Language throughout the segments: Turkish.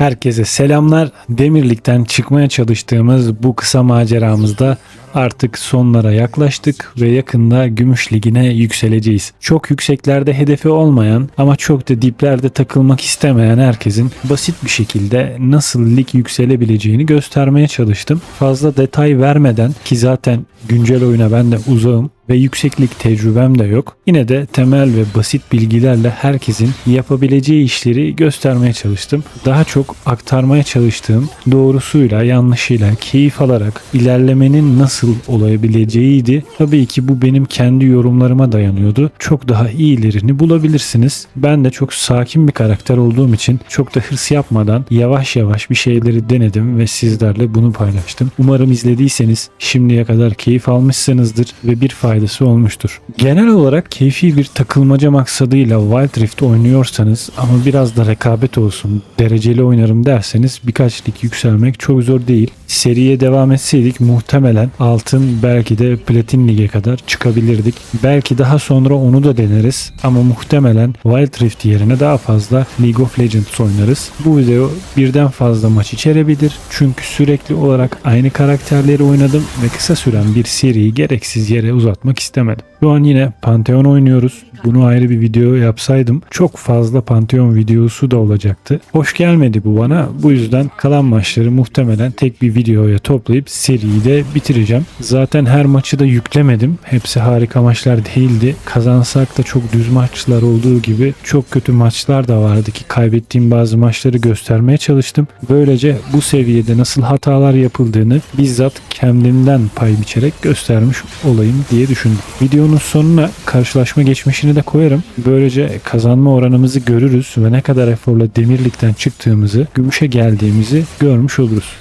Herkese selamlar. Demirlik'ten çıkmaya çalıştığımız bu kısa maceramızda artık sonlara yaklaştık ve yakında Gümüş Ligi'ne yükseleceğiz. Çok yükseklerde hedefi olmayan ama çok da diplerde takılmak istemeyen herkesin basit bir şekilde nasıl lig yükselebileceğini göstermeye çalıştım. Fazla detay vermeden ki zaten güncel oyuna ben de uzağım ve yükseklik tecrübem de yok. Yine de temel ve basit bilgilerle herkesin yapabileceği işleri göstermeye çalıştım. Daha çok aktarmaya çalıştığım doğrusuyla yanlışıyla keyif alarak ilerlemenin nasıl olabileceğiydi. Tabii ki bu benim kendi yorumlarıma dayanıyordu. Çok daha iyilerini bulabilirsiniz. Ben de çok sakin bir karakter olduğum için çok da hırs yapmadan yavaş yavaş bir şeyleri denedim ve sizlerle bunu paylaştım. Umarım izlediyseniz şimdiye kadar keyif almışsınızdır ve bir faydası olmuştur. Genel olarak keyfi bir takılmaca maksadıyla Wild Rift oynuyorsanız ama biraz da rekabet olsun, dereceli oynarım derseniz birkaç lig yükselmek çok zor değil. Seriye devam etseydik muhtemelen altın belki de platin lige kadar çıkabilirdik. Belki daha sonra onu da deneriz ama muhtemelen Wild Rift yerine daha fazla League of Legends oynarız. Bu video birden fazla maç içerebilir çünkü sürekli olarak aynı karakterleri oynadım ve kısa süren bir seriyi gereksiz yere uzatmak istemedim. Şu an yine Pantheon oynuyoruz. Bunu ayrı bir video yapsaydım çok fazla Pantheon videosu da olacaktı. Hoş gelmedi bu bana. Bu yüzden kalan maçları muhtemelen tek bir videoya toplayıp seriyi de bitireceğim. Zaten her maçı da yüklemedim. Hepsi harika maçlar değildi. Kazansak da çok düz maçlar olduğu gibi çok kötü maçlar da vardı ki kaybettiğim bazı maçları göstermeye çalıştım. Böylece bu seviyede nasıl hatalar yapıldığını bizzat kendimden pay biçerek göstermiş olayım diye düşündüm. Videonun sonuna karşılaşma geçmişini de koyarım. Böylece kazanma oranımızı görürüz ve ne kadar eforla demirlikten çıktığımızı, gümüşe geldiğimizi görmüş oluruz.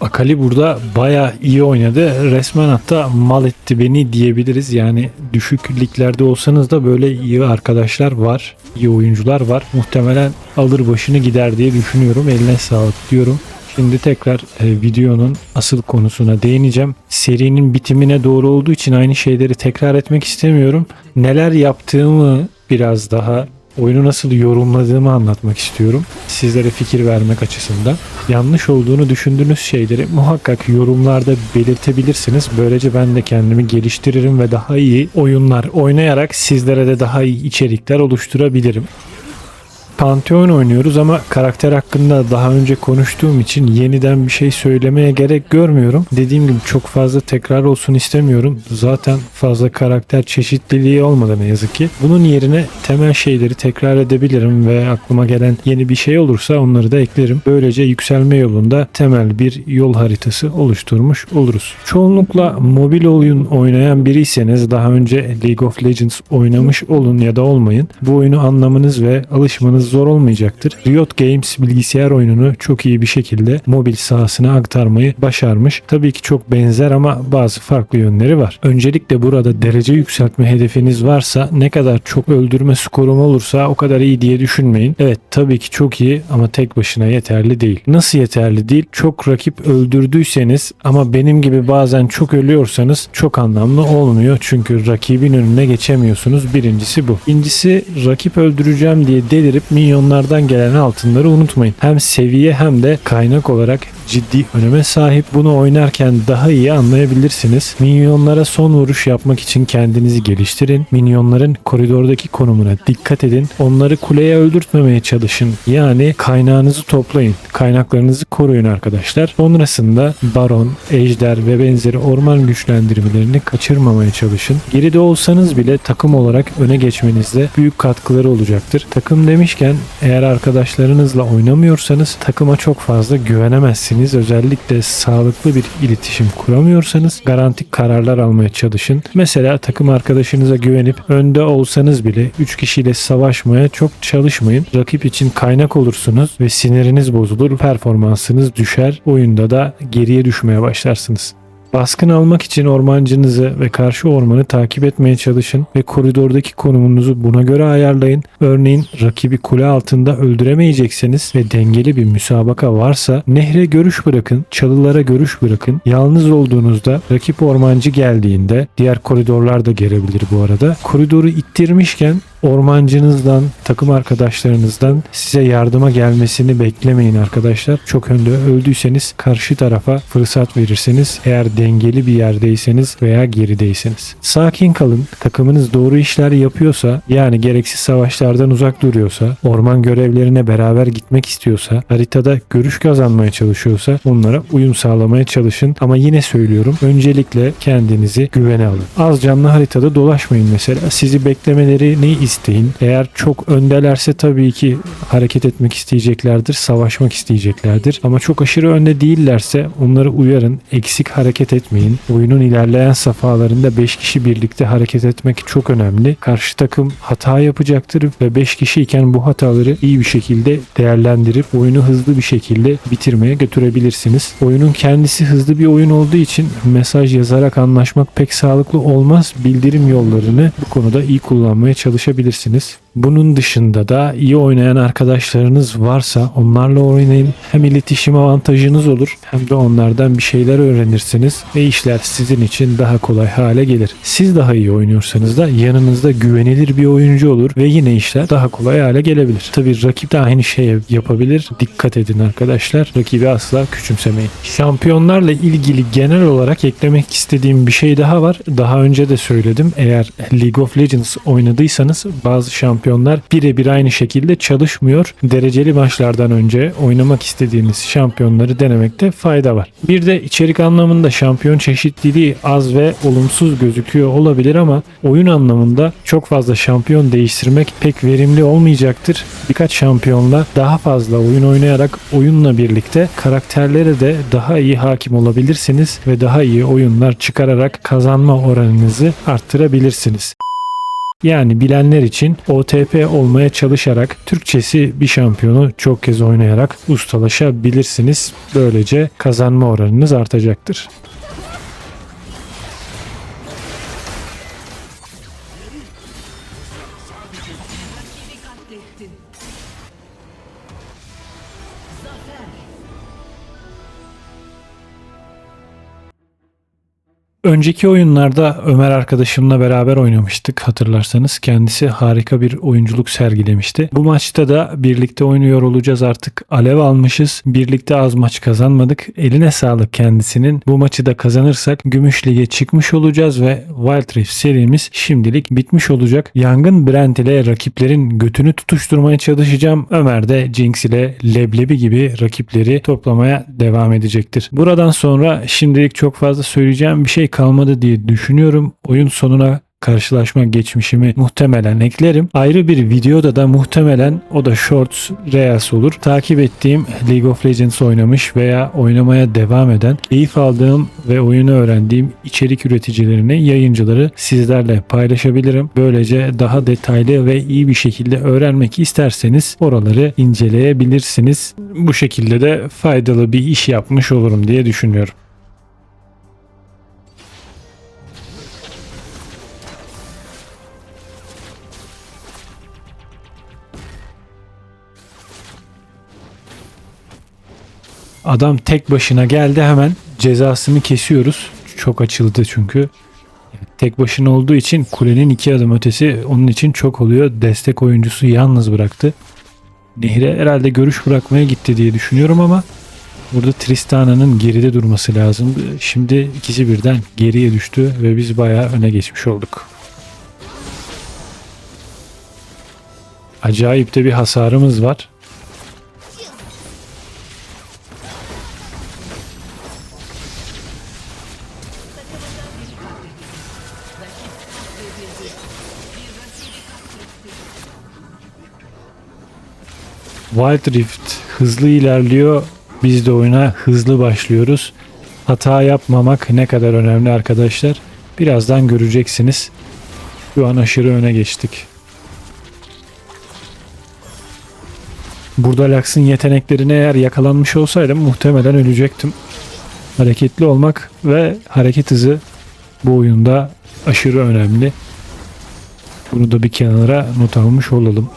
Akali burada baya iyi oynadı. Resmen hatta mal etti beni diyebiliriz. Yani düşük liglerde olsanız da böyle iyi arkadaşlar var. iyi oyuncular var. Muhtemelen alır başını gider diye düşünüyorum. Eline sağlık diyorum. Şimdi tekrar e, videonun asıl konusuna değineceğim. Serinin bitimine doğru olduğu için aynı şeyleri tekrar etmek istemiyorum. Neler yaptığımı biraz daha oyunu nasıl yorumladığımı anlatmak istiyorum. Sizlere fikir vermek açısından. Yanlış olduğunu düşündüğünüz şeyleri muhakkak yorumlarda belirtebilirsiniz. Böylece ben de kendimi geliştiririm ve daha iyi oyunlar oynayarak sizlere de daha iyi içerikler oluşturabilirim. Pantheon oynuyoruz ama karakter hakkında daha önce konuştuğum için yeniden bir şey söylemeye gerek görmüyorum. Dediğim gibi çok fazla tekrar olsun istemiyorum. Zaten fazla karakter çeşitliliği olmadı ne yazık ki. Bunun yerine temel şeyleri tekrar edebilirim ve aklıma gelen yeni bir şey olursa onları da eklerim. Böylece yükselme yolunda temel bir yol haritası oluşturmuş oluruz. Çoğunlukla mobil oyun oynayan biriyseniz daha önce League of Legends oynamış olun ya da olmayın. Bu oyunu anlamanız ve alışmanız zor olmayacaktır. Riot Games bilgisayar oyununu çok iyi bir şekilde mobil sahasına aktarmayı başarmış. Tabii ki çok benzer ama bazı farklı yönleri var. Öncelikle burada derece yükseltme hedefiniz varsa ne kadar çok öldürme skorum olursa o kadar iyi diye düşünmeyin. Evet tabii ki çok iyi ama tek başına yeterli değil. Nasıl yeterli değil? Çok rakip öldürdüyseniz ama benim gibi bazen çok ölüyorsanız çok anlamlı olmuyor. Çünkü rakibin önüne geçemiyorsunuz. Birincisi bu. İkincisi rakip öldüreceğim diye delirip minyonlardan gelen altınları unutmayın. Hem seviye hem de kaynak olarak ciddi öneme sahip. Bunu oynarken daha iyi anlayabilirsiniz. Minyonlara son vuruş yapmak için kendinizi geliştirin. Minyonların koridordaki konumuna dikkat edin. Onları kuleye öldürtmemeye çalışın. Yani kaynağınızı toplayın. Kaynaklarınızı koruyun arkadaşlar. Sonrasında baron, ejder ve benzeri orman güçlendirmelerini kaçırmamaya çalışın. Geride olsanız bile takım olarak öne geçmenizde büyük katkıları olacaktır. Takım demişken eğer arkadaşlarınızla oynamıyorsanız takıma çok fazla güvenemezsiniz. Özellikle sağlıklı bir iletişim kuramıyorsanız garantik kararlar almaya çalışın. Mesela takım arkadaşınıza güvenip önde olsanız bile 3 kişiyle savaşmaya çok çalışmayın. Rakip için kaynak olursunuz ve siniriniz bozulur, performansınız düşer. Oyunda da geriye düşmeye başlarsınız. Baskın almak için ormancınızı ve karşı ormanı takip etmeye çalışın ve koridordaki konumunuzu buna göre ayarlayın. Örneğin rakibi kule altında öldüremeyecekseniz ve dengeli bir müsabaka varsa nehre görüş bırakın, çalılara görüş bırakın. Yalnız olduğunuzda rakip ormancı geldiğinde diğer koridorlar da gelebilir bu arada. Koridoru ittirmişken ormancınızdan, takım arkadaşlarınızdan size yardıma gelmesini beklemeyin arkadaşlar. Çok önde öldüyseniz karşı tarafa fırsat verirseniz eğer dengeli bir yerdeyseniz veya gerideyseniz. Sakin kalın. Takımınız doğru işler yapıyorsa yani gereksiz savaşlardan uzak duruyorsa, orman görevlerine beraber gitmek istiyorsa, haritada görüş kazanmaya çalışıyorsa onlara uyum sağlamaya çalışın. Ama yine söylüyorum öncelikle kendinizi güvene alın. Az canlı haritada dolaşmayın mesela. Sizi beklemelerini isteyin. Eğer çok öndelerse tabii ki hareket etmek isteyeceklerdir, savaşmak isteyeceklerdir. Ama çok aşırı önde değillerse onları uyarın, eksik hareket etmeyin. Oyunun ilerleyen safhalarında 5 kişi birlikte hareket etmek çok önemli. Karşı takım hata yapacaktır ve 5 kişiyken bu hataları iyi bir şekilde değerlendirip oyunu hızlı bir şekilde bitirmeye götürebilirsiniz. Oyunun kendisi hızlı bir oyun olduğu için mesaj yazarak anlaşmak pek sağlıklı olmaz. Bildirim yollarını bu konuda iyi kullanmaya çalışabilirsiniz ulaşabilirsiniz. Bunun dışında da iyi oynayan arkadaşlarınız varsa onlarla oynayın. Hem iletişim avantajınız olur hem de onlardan bir şeyler öğrenirsiniz ve işler sizin için daha kolay hale gelir. Siz daha iyi oynuyorsanız da yanınızda güvenilir bir oyuncu olur ve yine işler daha kolay hale gelebilir. Tabi rakip de aynı şeyi yapabilir. Dikkat edin arkadaşlar. Rakibi asla küçümsemeyin. Şampiyonlarla ilgili genel olarak eklemek istediğim bir şey daha var. Daha önce de söyledim. Eğer League of Legends oynadıysanız bazı şampiyonlar birebir aynı şekilde çalışmıyor. Dereceli maçlardan önce oynamak istediğiniz şampiyonları denemekte fayda var. Bir de içerik anlamında şampiyon çeşitliliği az ve olumsuz gözüküyor olabilir ama oyun anlamında çok fazla şampiyon değiştirmek pek verimli olmayacaktır. Birkaç şampiyonla daha fazla oyun oynayarak oyunla birlikte karakterlere de daha iyi hakim olabilirsiniz ve daha iyi oyunlar çıkararak kazanma oranınızı arttırabilirsiniz. Yani bilenler için OTP olmaya çalışarak Türkçesi bir şampiyonu çok kez oynayarak ustalaşabilirsiniz. Böylece kazanma oranınız artacaktır. Önceki oyunlarda Ömer arkadaşımla beraber oynamıştık hatırlarsanız. Kendisi harika bir oyunculuk sergilemişti. Bu maçta da birlikte oynuyor olacağız artık. Alev almışız. Birlikte az maç kazanmadık. Eline sağlık kendisinin. Bu maçı da kazanırsak Gümüş Lig'e çıkmış olacağız ve Wild Rift serimiz şimdilik bitmiş olacak. Yangın Brent ile rakiplerin götünü tutuşturmaya çalışacağım. Ömer de Jinx ile Leblebi gibi rakipleri toplamaya devam edecektir. Buradan sonra şimdilik çok fazla söyleyeceğim bir şey kalmadı diye düşünüyorum. Oyun sonuna karşılaşma geçmişimi muhtemelen eklerim. Ayrı bir videoda da muhtemelen o da Shorts Reels olur. Takip ettiğim League of Legends oynamış veya oynamaya devam eden, keyif aldığım ve oyunu öğrendiğim içerik üreticilerini, yayıncıları sizlerle paylaşabilirim. Böylece daha detaylı ve iyi bir şekilde öğrenmek isterseniz oraları inceleyebilirsiniz. Bu şekilde de faydalı bir iş yapmış olurum diye düşünüyorum. Adam tek başına geldi hemen cezasını kesiyoruz. Çok açıldı çünkü. Tek başına olduğu için kulenin iki adım ötesi onun için çok oluyor. Destek oyuncusu yalnız bıraktı. Nehre herhalde görüş bırakmaya gitti diye düşünüyorum ama burada Tristana'nın geride durması lazım. Şimdi ikisi birden geriye düştü ve biz bayağı öne geçmiş olduk. Acayip de bir hasarımız var. Wild Rift hızlı ilerliyor. Biz de oyuna hızlı başlıyoruz. Hata yapmamak ne kadar önemli arkadaşlar. Birazdan göreceksiniz. Şu an aşırı öne geçtik. Burada Lux'ın yeteneklerine eğer yakalanmış olsaydım muhtemelen ölecektim. Hareketli olmak ve hareket hızı bu oyunda aşırı önemli. Bunu da bir kenara not almış olalım.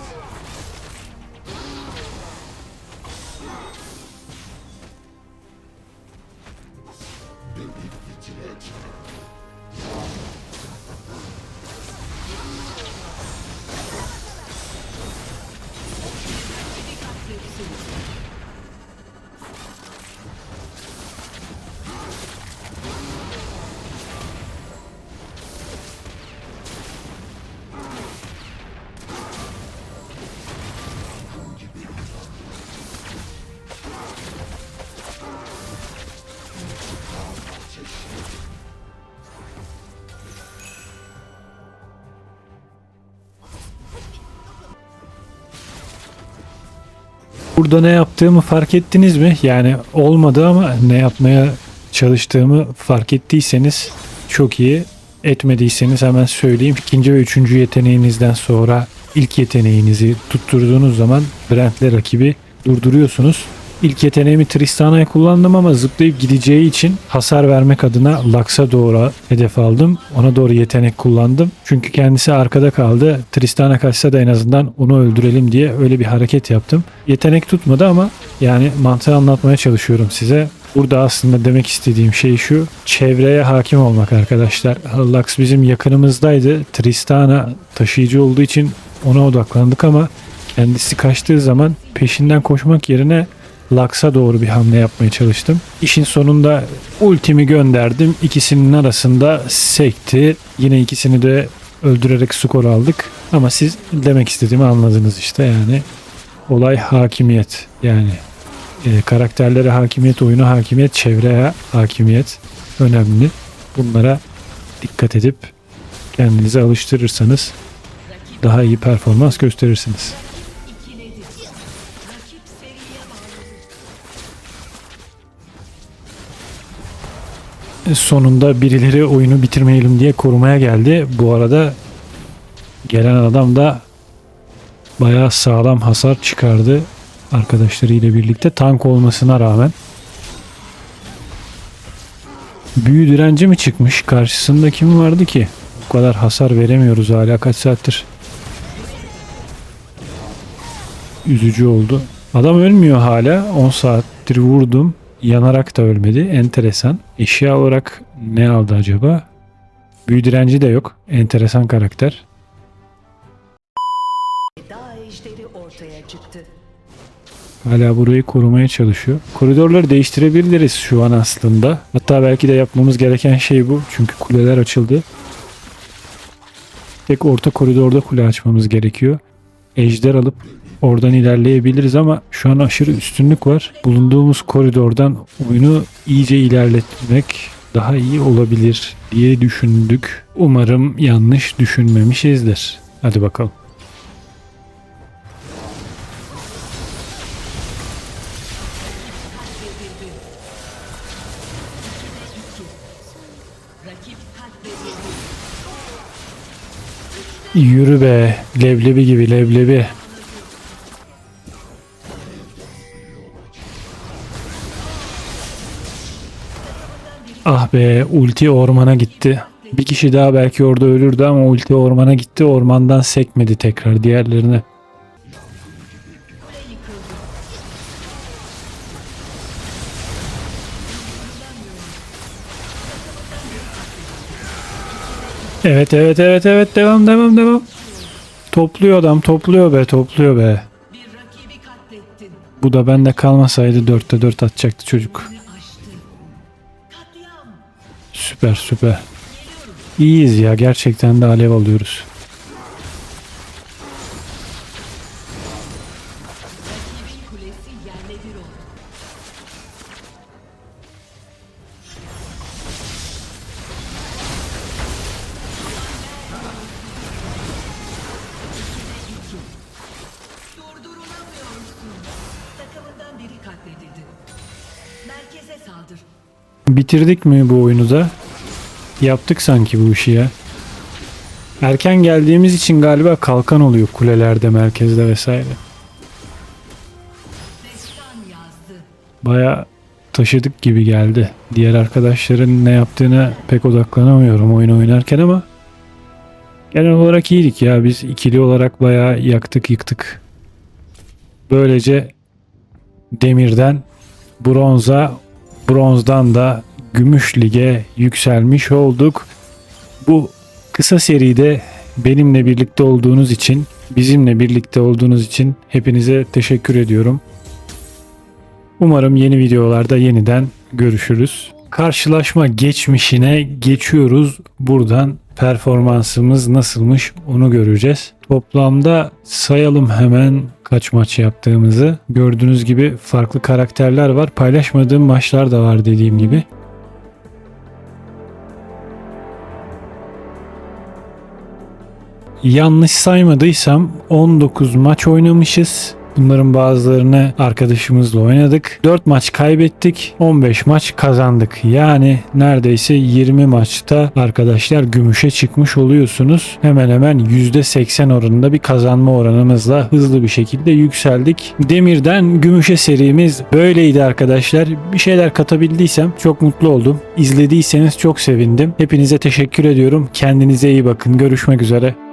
Burada ne yaptığımı fark ettiniz mi? Yani olmadı ama ne yapmaya çalıştığımı fark ettiyseniz çok iyi. Etmediyseniz hemen söyleyeyim. İkinci ve üçüncü yeteneğinizden sonra ilk yeteneğinizi tutturduğunuz zaman Brent'le rakibi durduruyorsunuz. İlk yeteneğimi Tristana'ya kullandım ama zıplayıp gideceği için hasar vermek adına Lux'a doğru hedef aldım. Ona doğru yetenek kullandım. Çünkü kendisi arkada kaldı. Tristana kaçsa da en azından onu öldürelim diye öyle bir hareket yaptım. Yetenek tutmadı ama yani mantığı anlatmaya çalışıyorum size. Burada aslında demek istediğim şey şu. Çevreye hakim olmak arkadaşlar. Lux bizim yakınımızdaydı. Tristana taşıyıcı olduğu için ona odaklandık ama kendisi kaçtığı zaman peşinden koşmak yerine Lux'a doğru bir hamle yapmaya çalıştım. İşin sonunda ultimi gönderdim. İkisinin arasında sekti. Yine ikisini de öldürerek skor aldık. Ama siz demek istediğimi anladınız işte yani. Olay hakimiyet. Yani e, karakterlere hakimiyet, oyuna hakimiyet, çevreye hakimiyet önemli. Bunlara dikkat edip kendinizi alıştırırsanız daha iyi performans gösterirsiniz. Sonunda birileri oyunu bitirmeyelim diye korumaya geldi. Bu arada gelen adam da bayağı sağlam hasar çıkardı arkadaşlarıyla birlikte tank olmasına rağmen. Büyü direnci mi çıkmış? Karşısında kim vardı ki? Bu kadar hasar veremiyoruz hala kaç saattir. Üzücü oldu. Adam ölmüyor hala. 10 saattir vurdum. Yanarak da ölmedi. Enteresan. Eşya olarak ne aldı acaba? Büyü direnci de yok. Enteresan karakter. Ortaya çıktı. Hala burayı korumaya çalışıyor. Koridorları değiştirebiliriz şu an aslında. Hatta belki de yapmamız gereken şey bu. Çünkü kuleler açıldı. Tek orta koridorda kule açmamız gerekiyor. Ejder alıp oradan ilerleyebiliriz ama şu an aşırı üstünlük var. Bulunduğumuz koridordan oyunu iyice ilerletmek daha iyi olabilir diye düşündük. Umarım yanlış düşünmemişizdir. Hadi bakalım. Yürü be. Leblebi gibi leblebi. Ah be ulti ormana gitti. Bir kişi daha belki orada ölürdü ama ulti ormana gitti. Ormandan sekmedi tekrar diğerlerine. Evet evet evet evet devam devam devam. Topluyor adam topluyor be topluyor be. Bu da bende kalmasaydı dörtte dört atacaktı çocuk. Süper süper. İyiyiz ya gerçekten de alev alıyoruz. Bitirdik mi bu oyunu da? Yaptık sanki bu işi ya. Erken geldiğimiz için galiba kalkan oluyor kulelerde, merkezde vesaire. Baya taşıdık gibi geldi. Diğer arkadaşların ne yaptığına pek odaklanamıyorum oyun oynarken ama genel olarak iyiydik ya. Biz ikili olarak bayağı yaktık yıktık. Böylece demirden bronza, bronzdan da gümüş lige yükselmiş olduk. Bu kısa seride benimle birlikte olduğunuz için, bizimle birlikte olduğunuz için hepinize teşekkür ediyorum. Umarım yeni videolarda yeniden görüşürüz. Karşılaşma geçmişine geçiyoruz. Buradan performansımız nasılmış onu göreceğiz. Toplamda sayalım hemen kaç maç yaptığımızı. Gördüğünüz gibi farklı karakterler var. Paylaşmadığım maçlar da var dediğim gibi. Yanlış saymadıysam 19 maç oynamışız. Bunların bazılarını arkadaşımızla oynadık. 4 maç kaybettik, 15 maç kazandık. Yani neredeyse 20 maçta arkadaşlar gümüşe çıkmış oluyorsunuz. Hemen hemen %80 oranında bir kazanma oranımızla hızlı bir şekilde yükseldik. Demirden gümüşe serimiz böyleydi arkadaşlar. Bir şeyler katabildiysem çok mutlu oldum. İzlediyseniz çok sevindim. Hepinize teşekkür ediyorum. Kendinize iyi bakın. Görüşmek üzere.